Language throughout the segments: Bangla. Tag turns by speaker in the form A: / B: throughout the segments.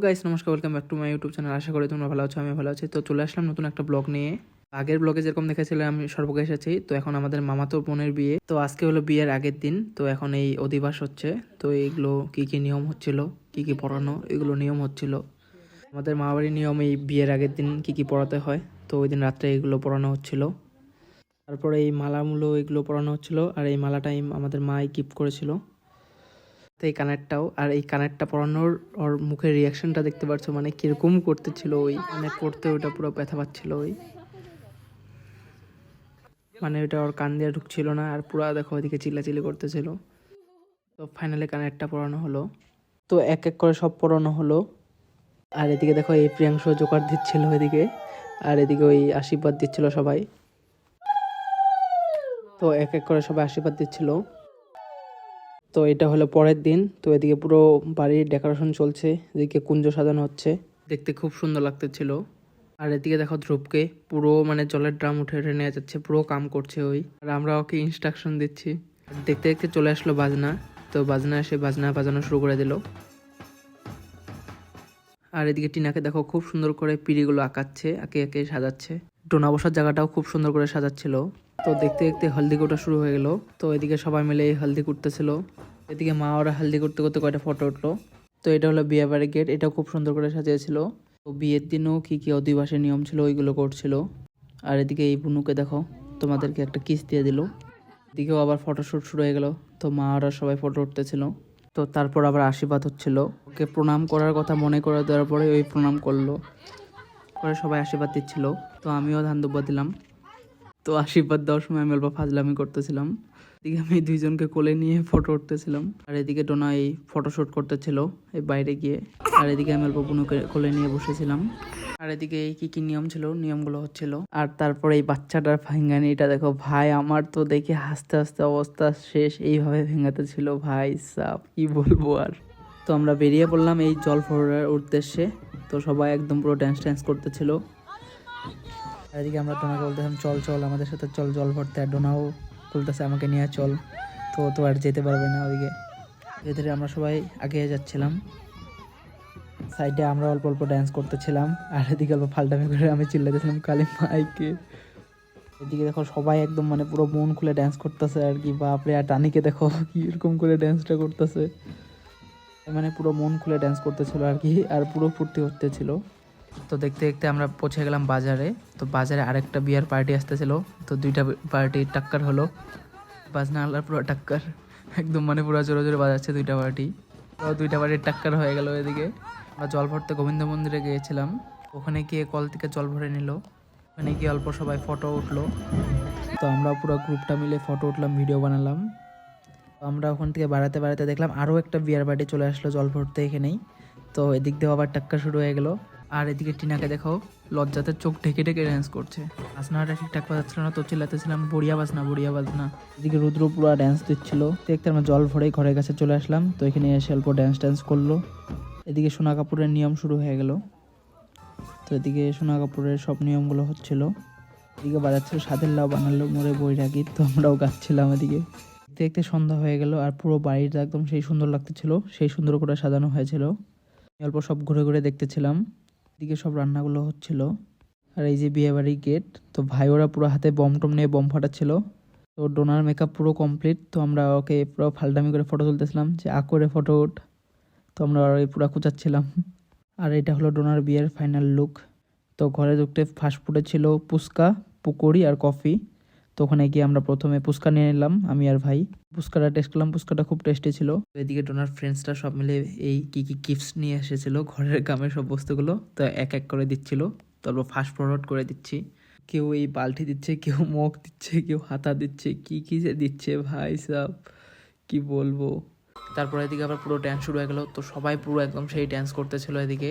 A: গাইস, নমস্কার, welcome back to my YouTube channel. আশা করি তোমরা ভালো আছো আমি ভালো আছি। তো চলে আসলাম নতুন একটা ব্লগ নিয়ে। আগের ব্লগে যেরকম দেখেছিলাম, আমি সর্বশেষ আছি। তো এখন আমাদের মামাতো বোনের বিয়ে। তো আজকে হলো বিয়ের আগের দিন। তো এখন এই অধিবাস হচ্ছে। তো এইগুলো কি কি নিয়ম হচ্ছিল, কি কি পড়ানো, এগুলো নিয়ম হচ্ছিল। আমাদের মামাবাড়ির নিয়ম এই বিয়ের আগের দিন কি কি পড়াতে হয়। তো ওই দিন রাত্রে এগুলো পড়ানো হচ্ছিল। তারপরে এই মালামূলো এগুলো পড়ানো হচ্ছিল। আর এই মালাটা আমাদের মাই গিফট করেছিল। তো এই কানেরটাও, আর এই কানেরটা পরানোর ওর মুখের রিয়াকশনটা দেখতে পাচ্ছ মানে কীরকম করতেছিল ওই? মানে পড়তে ওটা পুরো ব্যথা পাচ্ছিল ওই। মানে ওটা ওর কান দিয়ে ঢুকছিল না, আর পুরো দেখো ওইদিকে চিল্লাচিল্লি করতেছিল। তো ফাইনালি কানেরটা পরানো হলো। তো এক এক করে সব পরানো হলো। আর এদিকে দেখো এই প্রিয়াংশ জোকার দিচ্ছিল এদিকে আর এদিকে ওই আশীর্বাদ দিচ্ছিল সবাই। তো এক এক করে সবাই আশীর্বাদ দিচ্ছিল। তো এটা হলো পরের দিন। তো এদিকে পুরো বাড়ির ডেকোরেশন চলছে, এদিকে কুঞ্জ সাজানো হচ্ছে। দেখতে খুব সুন্দর লাগতেছিল। আর এদিকে দেখো ধ্রুবকে পুরো মানে জলের ড্রাম উঠে উঠে নিয়ে যাচ্ছে, পুরো কাম করছে ওই। আর আমরা ওকে ইনস্ট্রাকশন দিচ্ছি। দেখতে দেখতে চলে আসলো বাজনা। তো বাজনা এসে বাজনা বাজানো শুরু করে দিল। আর এদিকে টিনাকে দেখো খুব সুন্দর করে পিড়িগুলো আঁকাচ্ছে একে একে সাজাচ্ছে। ডোনা বসার জায়গাটাও খুব সুন্দর করে সাজাচ্ছিল। তো দেখতে দেখতে হলদি কোটা শুরু হয়ে গেল। তো এদিকে সবাই মিলে এই হলদি করতেছিল এদিকে মা ওরা হলদি করতে করতে কয়টা ফটো উঠল। তো এটা হলো বিয়ে বাড়ির গেট এটাও খুব সুন্দর করে সাজিয়েছিল। তো বিয়ের দিনও কী কী অধিবাসের নিয়ম ছিল ওইগুলো করছিল। আর এদিকে এই বুনুকে দেখো, তোমাদেরকে একটা কিস দিয়ে দিল। এদিকেও আবার ফটোশ্যুট শুরু হয়ে গেল। তো মা ওরা সবাই ফটো উঠতেছিল। তো তারপর আবার আশীর্বাদ হচ্ছিল। ওকে প্রণাম করার কথা মনে করে দেওয়ার পরে ওই প্রণাম করল। করে সবাই আশীর্বাদ দিচ্ছিল। তো আমিও ধান দিলাম। তো আশীর্বাদ দেওয়ার সময় আমি অল্প ফাজলামি করতেছিলাম। এদিকে আমি দুইজনকে কোলে নিয়ে ফটো উঠতেছিলাম। আর এদিকে টোনা এই ফটোশ্যুট করতেছিল এই বাইরে গিয়ে। আর এদিকে আমি অল্প বুনুকে কোলে নিয়ে বসেছিলাম। আর এদিকে কি কি নিয়ম ছিল? নিয়মগুলো হচ্ছিল। আর তারপরে এই বাচ্চাটার ভাঙ্গানিটা দেখো, ভাই আমার তো দেখে হাসতে হাসতে অবস্থা শেষ। এইভাবে ভেঙাতে ছিল, ভাই সাপ কি বলব আর। তো আমরা বেরিয়ে পড়লাম এই জল ফোরার উদ্দেশ্যে। তো সবাই একদম পুরো ড্যান্স ট্যান্স করতেছিল। এদিকে আমরা ডোনাকে বলতেছিলাম চল চল, আমাদের সাথে চল, জল ভরতে আর ডোনাও বলতেছে আমাকে নিয়ে, চল। তো তো আর যেতে পারবে না ওদিকে। ধীরে আমরা সবাই আগে যাচ্ছিলাম। সাইডে আমরা অল্প অল্প ড্যান্স করতেছিলাম, আর এদিকে অল্প ফাল্টামি করে আমি চিল্লাতেছিলাম কালী মাইকে। এদিকে দেখো সবাই একদম মানে পুরো মন খুলে ড্যান্স করতেছে আর কি, বাপরে, আর টানিকে দেখো কি এরকম করে ড্যান্সটা করতেছে। মানে পুরো মন খুলে ড্যান্স করতেছিল আর কি, আর পুরো ফুর্তি হতেছিল তো দেখতে দেখতে আমরা পৌঁছে গেলাম বাজারে। তো বাজারে আরেকটা বিয়ার পার্টি আসতেছিল। তো দুইটা পার্টি টাক্কার হলো। বাজনা আল্লাহর পুরো টাক্কার। একদম মানে পুরো জোরে জোরে বাজাচ্ছে দুইটা পার্টি। তো দুইটা পার্টির টাক্কার হয়ে গেল এদিকে। আমরা জল ভরতে গোবিন্দ মন্দিরে গিয়েছিলাম। ওখানে গিয়ে কল থেকে জল ভরে নিল। ওখানে গিয়ে অল্প সবাই ফটো উঠল। তো আমরা পুরো গ্রুপটা মিলে ফটো উঠলাম, ভিডিও বানালাম। তো আমরা ওখান থেকে বাড়াতে বাড়াতে দেখলাম আরও একটা বিয়ার বাড়ি চলে আসলো জল ভরতে এখানেই। তো এদিক দিয়েও আবার টাক্কা শুরু হয়ে গেল। আর এদিকে টিনাকে দেখো, লজ্জাতে চোখ ঢেকে ঢেকে ড্যান্স করছে। বাজনাটা ঠিকঠাক বাজাচ্ছিল না, তো চিল্লাতেছিলাম, বড়িয়া বাজনা বড়িয়া বাজনা। এদিকে রুদ্র পুরো ড্যান্স দিচ্ছিল। দেখতে আমরা জল ভরে ঘরের কাছে চলে আসলাম, তো এখানে এসে অল্প ড্যান্স ট্যান্স করল। এদিকে সোনা কাপুরের নিয়ম শুরু হয়ে গেল। তো এদিকে সোনা কাপুরের সব নিয়মগুলো হচ্ছিল। এদিকে বাজাচ্ছিল সাদের লাউ বানালো মোড়ে বই রাখি তো আমরাও গাচ্ছিলাম এদিকে। দেখতে সন্ধ্যা হয়ে গেল আর পুরো বাড়িটা একদম সেই সুন্দর লাগতেছিল, সেই সুন্দর করে সাজানো হয়েছিল। অল্প সব ঘুরে ঘুরে দেখতেছিলাম। এদিকে সব রান্নাগুলো হচ্ছিল। আর এই যে বিয়েবাড়ির গেট তো ভাই ওরা পুরো হাতে বম টম নিয়ে বম ফাটাচ্ছিল। তো ডোনার মেকআপ পুরো কমপ্লিট তো আমরা ওকে পুরো ফালদামি করে ফটো তুলতেছিলাম যে আ করে ফটো উঠ তো আমরা পুরো কুচাচ্ছিলাম। আর এটা হলো ডোনার বিয়ের ফাইনাল লুক তো ঘরে ঢুকতে ফাস্ট ফুডে ছিল পুস্কা পুকুরি আর কফি তো ওখানে গিয়ে আমরা প্রথমে পুস্কা নিয়ে নিলাম, আমি আর ভাই। পুস্কাটা টেস্ট করলাম পুস্কাটা খুব টেস্টি ছিল। এদিকে ডোনার ফ্রেন্ডসরা সব মিলে এই কি কি গিফটস নিয়ে এসেছিল, ঘরের কামের সব বস্তুগুলো, তো এক এক করে দিচ্ছিল। তারপর ফাস্ট ফরওয়ার্ড করে দিচ্ছি। কেউ এই বালতি দিচ্ছে, কেউ মগ দিচ্ছে, কেউ হাতা দিচ্ছে, কি কি যে দিচ্ছে ভাই সব, কি বলব। তারপর এদিকে আবার পুরো ড্যান্স শুরু হয়ে গেলো, তো সবাই পুরো একদম সেই ড্যান্স করতেছিল এদিকে।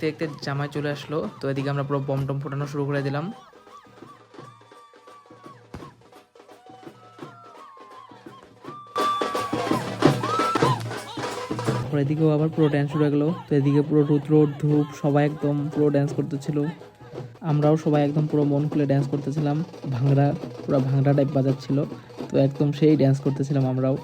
A: দেখতে দেখতে জামাই চলে আসলো, তো এদিকে আমরা পুরো বম টম ফোটানো শুরু করে দিলাম। এদিকেও আবার পুরো ড্যান্স শুরু হয়ে গেলো। তো এদিকে পুরো রুদ্র, ধূপ সবাই একদম পুরো ড্যান্স করতেছিল। আমরাও সবাই একদম পুরো মন খুলে ড্যান্স করতেছিলাম। ভাংড়া পুরো ভাংড়া টাইপ বাজাচ্ছিল। তো একদম সেই ড্যান্স করতেছিলাম আমরাও।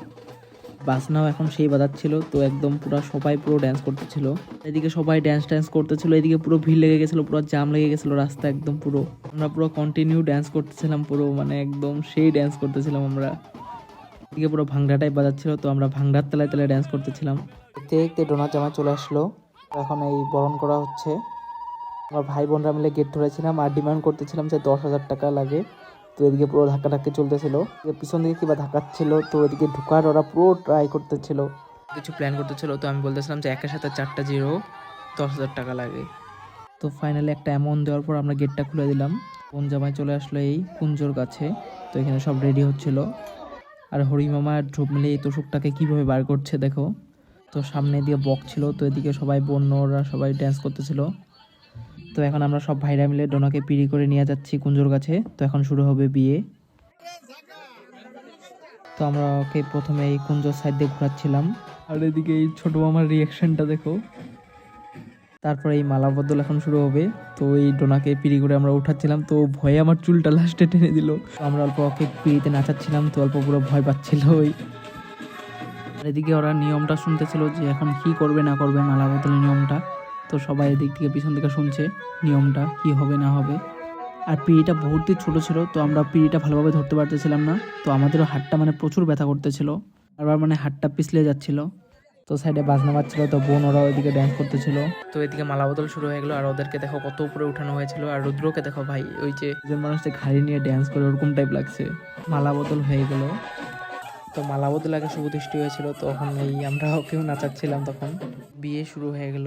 A: বাসনাও এখন সেই বাজাচ্ছিল। তো একদম পুরো সবাই পুরো ড্যান্স করতেছিল। এদিকে সবাই ড্যান্স ট্যান্স করতেছিল। এদিকে পুরো ভিড় লেগে গেছিল, পুরো জাম লেগে গেছিল রাস্তা একদম পুরো। আমরা পুরো কন্টিনিউ ড্যান্স করতেছিলাম পুরো মানে একদম সেই ড্যান্স করতেছিলাম আমরা। এদিকে পুরো ভাংড়া টাইপ বাজাচ্ছিল। তো আমরা ভাংড়ার তলায় তলায় ড্যান্স করতেছিলাম। দেখতে দেখতে ডোনার জামা চলে আসলো। এখন এই বরণ করা হচ্ছে। আমার ভাই বোনরা মিলে গেট ধরেছিলাম আর ডিমান্ড করতেছিলাম যে দশ হাজার টাকা লাগে। তো এদিকে পুরো ধাক্কা ধাক্কি চলতেছিল পিছন দিকে কিবা ধাক্কাচ্ছিল, তো এদিকে ঢুকার ওরা পুরো ট্রাই করতেছিল। কিছু প্ল্যান করতেছিল, তো আমি বলতেছিলাম যে একের সাথে চারটা জিরো দশ হাজার টাকা লাগে। তো ফাইনালি একটা অ্যামাউন্ট দেওয়ার পর আমরা গেটটা খুলে দিলাম। কোন জামাই চলে আসলো এই কুঞ্জোর কাছে। তো এখানে সব রেডি হচ্ছিল। আর হরি মামা আর ধ্রুব মিলে এই তোষকটাকে কীভাবে বার করছে দেখো। তো সামনে দিয়ে বক ছিল তো এদিকে সবাই বন্যরা সবাই ড্যান্স করতেছিল। তো এখন আমরা সব ভাইরা মিলে ডোনাকে পিড়ি করে নিয়ে যাচ্ছি কুঞ্জোর কাছে। তো এখন শুরু হবে বিয়ে। তো আমরা ওকে প্রথমে এই কুঞ্জোর সাইড দিয়ে ঘোরাচ্ছিলাম। আর এদিকে এই ছোট মামার রিয়াকশনটা দেখো। তারপরে এই মালা বদল এখন শুরু হবে। তো এই ডোনাকে পিড়ি করে আমরা উঠাচ্ছিলাম তো ভয়ে আমার চুলটা লাস্টে টেনে দিল। আমরা অল্প ওকে পিড়িতে নাচাচ্ছিলাম তো অল্প পুরো ভয় পাচ্ছিল ওই এদিকে ওরা নিয়মটা শুনতেছিল যে এখন কি করবে না করবে মালা বদলের নিয়মটা। তো সবাই এদিক থেকে পিছন থেকে শুনছে নিয়মটা কি হবে না হবে। আর পিড়িটা বহুতই ছোট ছিল, তো আমরা পিড়িটা ভালোভাবে ধরতে পারতেছিলাম না, তো আমাদেরও হাতটা মানে প্রচুর ব্যথা করতেছিল। আবার মানে হাতটা পিছলে যাচ্ছিল, তো সাইডে বাজনা বাজছিল, তো বোন ওরা ওইদিকে ড্যান্স করতেছিল। তো এদিকে মালা বদল শুরু হয়ে গেলো, আর ওদেরকে দেখো কত উপরে উঠানো হয়েছিল, আর রুদ্রকে দেখো ভাই, ওই যে যে মানুষটা ঘাড়ি নিয়ে ড্যান্স করে ওরকম টাইপ লাগছে। মালা বদল হয়ে গেল। তো মালাবদ লাগে শুভদৃষ্টি হয়েছিল, তখন এই আমরা ওকেও নাচাচ্ছিলাম তখন। বিয়ে শুরু হয়ে গেল,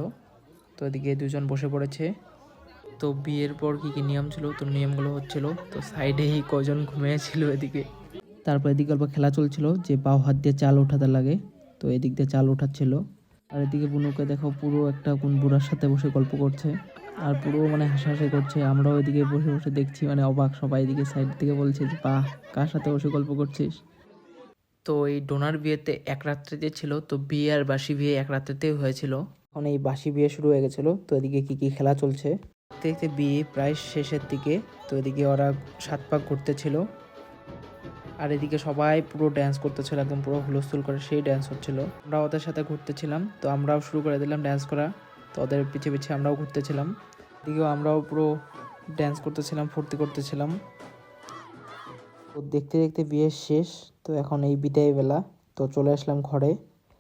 A: তো এদিকে দুজন বসে পড়েছে। তো বিয়ের পর কি কি নিয়ম ছিল, তো নিয়মগুলো হচ্ছিল, তো সাইডেই কজন ঘুমিয়েছিল এদিকে। তারপর এদিকে অল্প খেলা চলছিল, যে বাউ হাত দিয়ে চাল ওঠাতে লাগে, তো এদিক দিয়ে চাল ওঠাচ্ছিল। আর এদিকে বুনুকে দেখো পুরো একটা কোন বুড়ার সাথে বসে গল্প করছে, আর পুরো মানে হাসাহাসি করছে। আমরাও এদিকে বসে বসে দেখছি মানে অবাক সবাই এদিকে সাইড থেকে বলছে যে, বাহ, কার সাথে বসে গল্প করছিস? তো এই ডোনার বিয়েতে এক রাত্রিতে ছিল তো বিয়ে আর বাসি বিয়ে এক রাত্রিতেই হয়েছিল। এখন এই বাসি বিয়ে শুরু হয়ে গেছিল তো এদিকে কি কি খেলা চলছে? দেখতে দেখতে বিয়ে প্রায় শেষের দিকে তো এদিকে ওরা সাত পাক ঘুরতেছিল। আর এদিকে সবাই পুরো ড্যান্স করতেছিল একদম পুরো হুলস্থুল করে সেই ড্যান্স হচ্ছিল। আমরা ওদের সাথে ঘুরতেছিলাম তো আমরাও শুরু করে দিলাম ড্যান্স করা। তো ওদের পিছিয়ে পিছিয়ে আমরাও ঘুরতেছিলাম। এদিকেও আমরাও পুরো ড্যান্স করতেছিলাম ফুর্তি করতেছিলাম। তো দেখতে দেখতে বিয়ে শেষ, তো এখন এই বিদায় বেলা। তো চলে আসলাম ঘরে।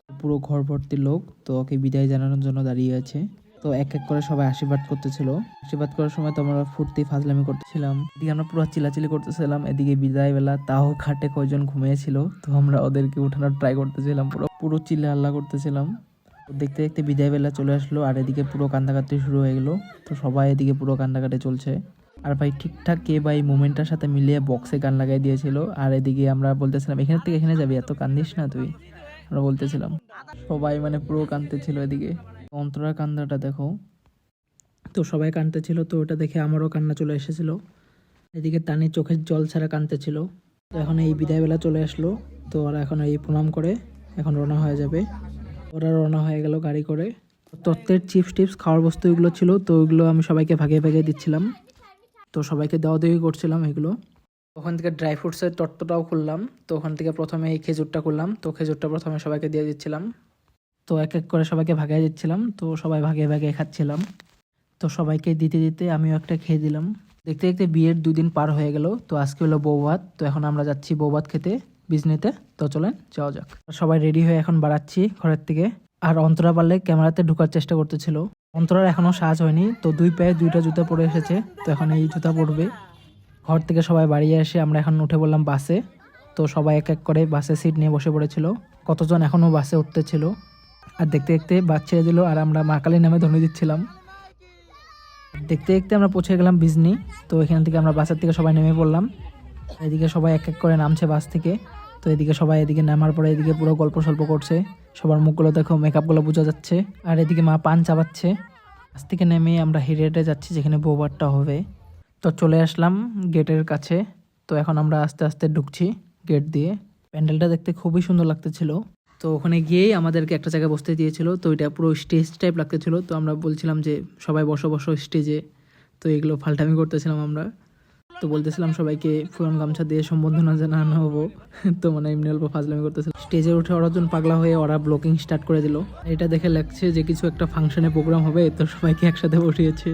A: পুরো ঘর ভর্তি লোক, তো ওকে বিদায় জানানোর জন্য দাঁড়িয়ে আছে। তো এক এক করে সবাই আশীর্বাদ করতেছিল। আশীর্বাদ করার সময় তো আমরা ফুর্তি ফাজলামি করতেছিলাম। এদিকে আমরা পুরো চিলাচিলি করতেছিলাম। এদিকে বিদায় বেলা তাও খাটে কয়জন ঘুমিয়েছিল। তো আমরা ওদেরকে উঠানোর ট্রাই করতেছিলাম পুরো পুরো চিল্লা আল্লাহ করতেছিলাম দেখতে দেখতে বিদায় বেলা চলে আসলো। আর এদিকে পুরো কান্দাকাটি শুরু হয়ে গেলো। তো সবাই এদিকে পুরো কান্দাকাটি চলছে। আর ভাই ঠিকঠাক কে ভাই মোমেন্টটার সাথে মিলিয়ে বক্সে গান লাগাই দিয়েছিল। আর এদিকে আমরা বলতেছিলাম, এখানে থেকে এখানে যাবি? এত কান্দিস না তুই? আমরা বলতেছিলাম। সবাই মানে পুরো কাঁদতেছিল এদিকে। অন্তরার কান্দাটা দেখো। তো সবাই কাঁদতেছিল, তো ওটা দেখে আমারও কান্না চলে এসেছিল। এদিকে টানি চোখের জল ছাড়া কাঁদতেছিল। তো এখন এই বিদায়বেলা চলে আসলো। তো ওরা এখন এই প্রণাম করে, এখন রওনা হয়ে যাবে। ওরা রওনা হয়ে গেল গাড়ি করে। তত্ত্বের চিপস টিপস খাওয়ার বস্তু এগুলো ছিল, তো ওইগুলো আমি সবাইকে ভাগে ভাগে দিচ্ছিলাম। তো সবাইকে দেওয়া দেওয়ি করছিলাম এগুলো। ওখান থেকে ড্রাই ফ্রুটসের তত্ত্বটাও খুললাম। তো ওখান থেকে প্রথমে এই খেজুরটা করলাম তো খেজুরটা প্রথমে সবাইকে দিয়ে দিচ্ছিলাম। তো এক এক করে সবাইকে ভাগে দিচ্ছিলাম। তো সবাই ভাগে ভাগে খাচ্ছিলাম। তো সবাইকে দিতে দিতে আমিও একটা খেয়ে দিলাম। দেখতে দেখতে বিয়ের দুদিন পার হয়ে গেল। তো আজকে হলো বৌভাত। তো এখন আমরা যাচ্ছি বৌভাত খেতে, বিজনেতে। তো চলেন, যাওয়া যাক। সবাই রেডি হয়ে এখন বাড়াচ্ছি ঘরের থেকে। আর অন্তরা পারলে ক্যামেরাতে ঢোকার চেষ্টা করতেছিল। অন্তরার এখনও সাজ হয়নি, তো দুই পায়ে দুইটা জুতা পরে এসেছে, তো এখন এই জুতা পরবে। ঘর থেকে সবাই বাড়ি এসে আমরা এখন উঠে বললাম বাসে, তো সবাই এক এক করে বাসে সিট নিয়ে বসে পড়েছিল। কতজন এখনও বাসে উঠতেছিল আর দেখতে দেখতে বাস ছেড়ে দিল, আর আমরা মা কালী নামে ধনে দিচ্ছিলাম। দেখতে দেখতে আমরা পৌঁছে গেলাম বিজনি, তো এখান থেকে আমরা বাসের থেকে সবাই নেমে পড়লাম। এদিকে সবাই এক এক করে নামছে বাস থেকে। তো এদিকে সবাই এদিকে নামার পরে এদিকে পুরো গল্প সল্প করছে। সবার মুখগুলো দেখো মেকআপগুলো বোঝা যাচ্ছে। আর এদিকে মা পান চাবাচ্ছে। আজ থেকে নেমে আমরা হেঁটে হেঁটে যাচ্ছি যেখানে বৌবারটা হবে। তো চলে আসলাম গেটের কাছে। তো এখন আমরা আস্তে আস্তে ঢুকছি গেট দিয়ে। প্যান্ডেলটা দেখতে খুবই সুন্দর লাগতেছিল। তো ওখানে গিয়েই আমাদেরকে একটা জায়গায় বসতে দিয়েছিল। তো এটা পুরো স্টেজ টাইপ লাগতেছিল। তো আমরা বলছিলাম যে, সবাই বসো বসো স্টেজে। তো এগুলো ফালটামি করতেছিলাম আমরা। তো বলতেছিলাম সবাইকে পুরান গামছা দিয়ে সম্বোধনা জানানো হব। তো মানে এমনি অল্প ফাজলামি করতেছিল। স্টেজে উঠে ওরা জন পাগলা হয়ে ওরা ব্লকিং স্টার্ট করে দিল। এটা দেখে লাগছে যে কিছু একটা ফাংশনে প্রোগ্রাম হবে, তো সবাইকে একসাথে বসিয়েছে।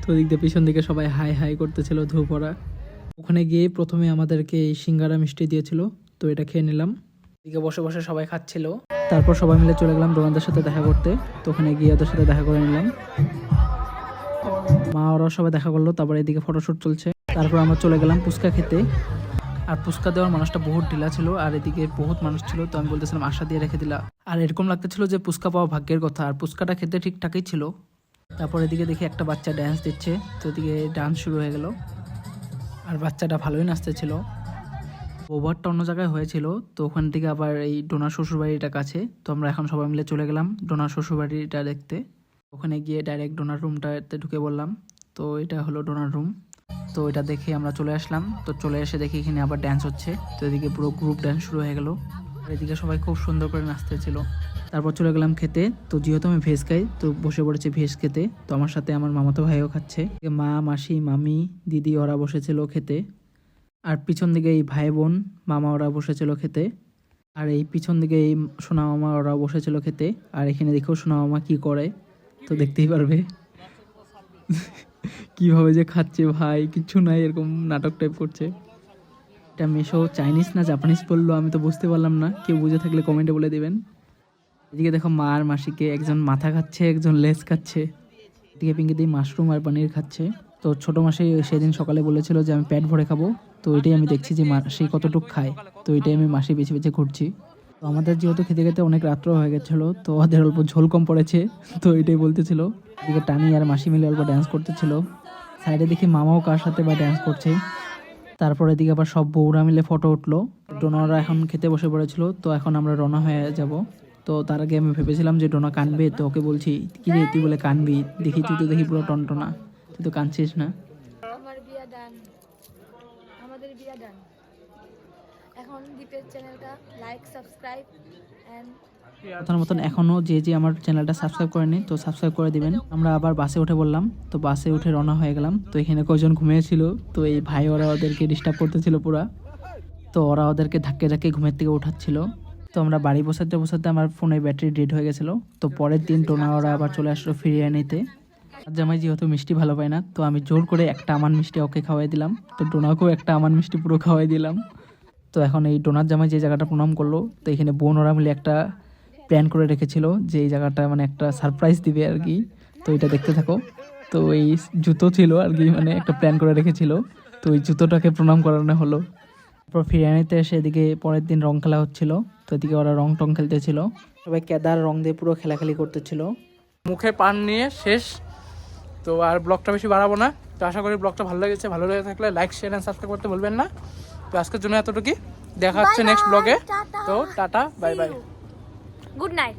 A: তো ওদিক দিয়ে পিছন দিকে সবাই হাই হাই করতেছিল ধূপ ওরা। ওখানে গিয়ে প্রথমে আমাদেরকে এই সিঙ্গারা মিষ্টি দিয়েছিল, তো এটা খেয়ে নিলাম। এদিকে বসে বসে সবাই খাচ্ছিল। তারপর সবাই মিলে চলে গেলাম ডোনাদের সাথে দেখা করতে। তো ওখানে গিয়ে ওদের সাথে দেখা করে নিলাম। মা ওরা সবাই দেখা করল, তারপর এদিকে ফটোশ্যুট চলছে। তারপর আমরা চলে গেলাম পুচকা খেতে। আর পুচকা দেওয়ার মানুষটা বহুত ঢিলা ছিল, আর এদিকে বহুত মানুষ ছিল, তো আমি বলতেছিলাম আশা দিয়ে রেখে দিলা। আর এরকম লাগতেছিল যে পুচকা পাওয়া ভাগ্যের কথা, আর পুচকাটা খেতে ঠিকঠাকই ছিল। তারপর এদিকে দেখি একটা বাচ্চা ড্যান্স দিচ্ছে, তো এদিকে ডান্স শুরু হয়ে গেল। আর বাচ্চাটা ভালোই নাচতেছিল। ওভারটা অন্য জায়গায় হয়েছিল, তো ওখান থেকে আবার এই ডোনার শ্বশুরবাড়িটা কাছে। তো আমরা এখন সবাই মিলে চলে গেলাম ডোনার শ্বশুরবাড়িটা দেখতে। ওখানে গিয়ে ডাইরেক্ট ডোনার রুমটাতে ঢুকে বললাম তো এটা হলো ডোনার রুম তো এটা দেখে আমরা চলে আসলাম। তো চলে এসে দেখি এখানে আবার ড্যান্স হচ্ছে। তো এদিকে পুরো গ্রুপ ড্যান্স শুরু হয়ে গেল। আর এদিকে সবাই খুব সুন্দর করে নাচতেছিল। তারপর চলে গেলাম খেতে। তো যেহেতু আমি ভেজ খাই, তো বসে পড়েছি ভেজ খেতে। তো আমার সাথে আমার মামাতো ভাইও খাচ্ছে। মা, মাসি, মামি, দিদি ওরা বসেছিল খেতে। আর পিছন দিকে এই ভাই বোন, মামা ওরা বসেছিল খেতে। আর এই পিছন দিকে এই সোনা মামা ওরা বসেছিল খেতে। আর এখানে দেখো সোনা মামা কি করে, তো দেখতেই পারবে। কীভাবে যে খাচ্ছে ভাই কিচ্ছু নাই, এরকম নাটক টাইপ করছে। এটা মেশো চাইনিজ না জাপানিজ বলল, আমি তো বুঝতে পারলাম না। কেউ বুঝে থাকলে কমেন্টে বলে দেবেন। এদিকে দেখো মা আর মাসিকে একজন মাথা খাচ্ছে, একজন লেজ খাচ্ছে। এদিকে পিঙ্কি দিয়ে মাশরুম আর পানির খাচ্ছে। তো ছোট মাসি সেদিন সকালে বলেছিল যে, আমি পেট ভরে খাব। তো এটাই আমি দেখছি যে মাসি কতটুকু খায়। তো এটাই আমি মাসি বেছে বেছে ঘুরছি। তো আমাদের যেহেতু খেতে খেতে অনেক রাত্র হয়ে গেছিল, তো ওদের অল্প ঝোল কম পড়েছে, তো এটাই বলতেছিল। এদিকে টানি আর মাসি মিলে অল্প ড্যান্স করতেছিল। সাইডে দেখি মামাও কার সাথে বা ড্যান্স করছে। তারপরে এদিকে আবার সব বউরা মিলে ফটো উঠল। ডোনারা এখন খেতে বসে পড়েছিল, তো এখন আমরা রওনা হয়ে যাব। তো তার আগে আমি ভেবেছিলাম যে ডোনা কানবে, তো ওকে বলছি, কি রে, তুই বলে কানবি? দেখি, তুই তো দেখি পুরো টনটনা, তুই তো কানছিস না
B: আমার বিয়া ডান আমাদের বিয়া ডান এখন দীপের এন্ড
A: মতন এখনও যে যে আমার চ্যানেলটা সাবস্ক্রাইব করেনি, তো সাবস্ক্রাইব করে দিবেন। আমরা আবার বাসে উঠে বললাম, তো বাসে উঠে রওনা হয়ে গেলাম। তো এখানে কজন ঘুমিয়েছিল, তো এই ভাই ওরা ওদেরকে ডিস্টার্ব করতেছিল পুরা। তো ওরা ওদেরকে ধাক্কে ধাক্কে ঘুমের থেকে উঠাচ্ছিল। তো আমরা বাড়ি বসাতে বসাতে আমার ফোনে ব্যাটারি ডেড হয়ে গেছিল। তো পরের দিন টোনা ওরা আবার চলে আসলো ফিরিয়ে নিতে জামাই যেহেতু মিষ্টি ভালো পায় না, তো আমি জোর করে একটা আমান মিষ্টি ওকে খাওয়াই দিলাম। তো টোনাকেও একটা আমান মিষ্টি পুরো খাওয়াই দিলাম। তো এখন এই ডোনার জামাই যে জায়গাটা প্রণাম করল, তো এখানে বোন ওরা মিলে একটা প্ল্যান করে রেখেছিল যে এই জায়গাটা মানে একটা সারপ্রাইজ দিবে আর কি। তো এটা দেখতে থাকো। তো এই জুতো ছিল আর কি মানে একটা প্ল্যান করে রেখেছিল। তো ওই জুতোটাকে প্রণাম করানো হলো। তারপর ফিরিয়ানিতে এসে এদিকে পরের দিন রং খেলা হচ্ছিল। তো এদিকে ওরা রং টং খেলতেছিল। সবাই কেদার, রং দিয়ে পুরো খেলাখেলি করতেছিল। মুখে পান নিয়ে শেষ। তো আর ব্লগটা বেশি বাড়াবো না। তো আশা করি ব্লগটা ভালো লেগেছে। ভালো লেগে থাকলে লাইক শেয়ার অ্যান্ড সাবস্ক্রাইব করতে বলবেন না। তো আজকের জন্য এতটুকুই। দেখা হচ্ছে নেক্সট ব্লগে তো tata bye bye
B: good night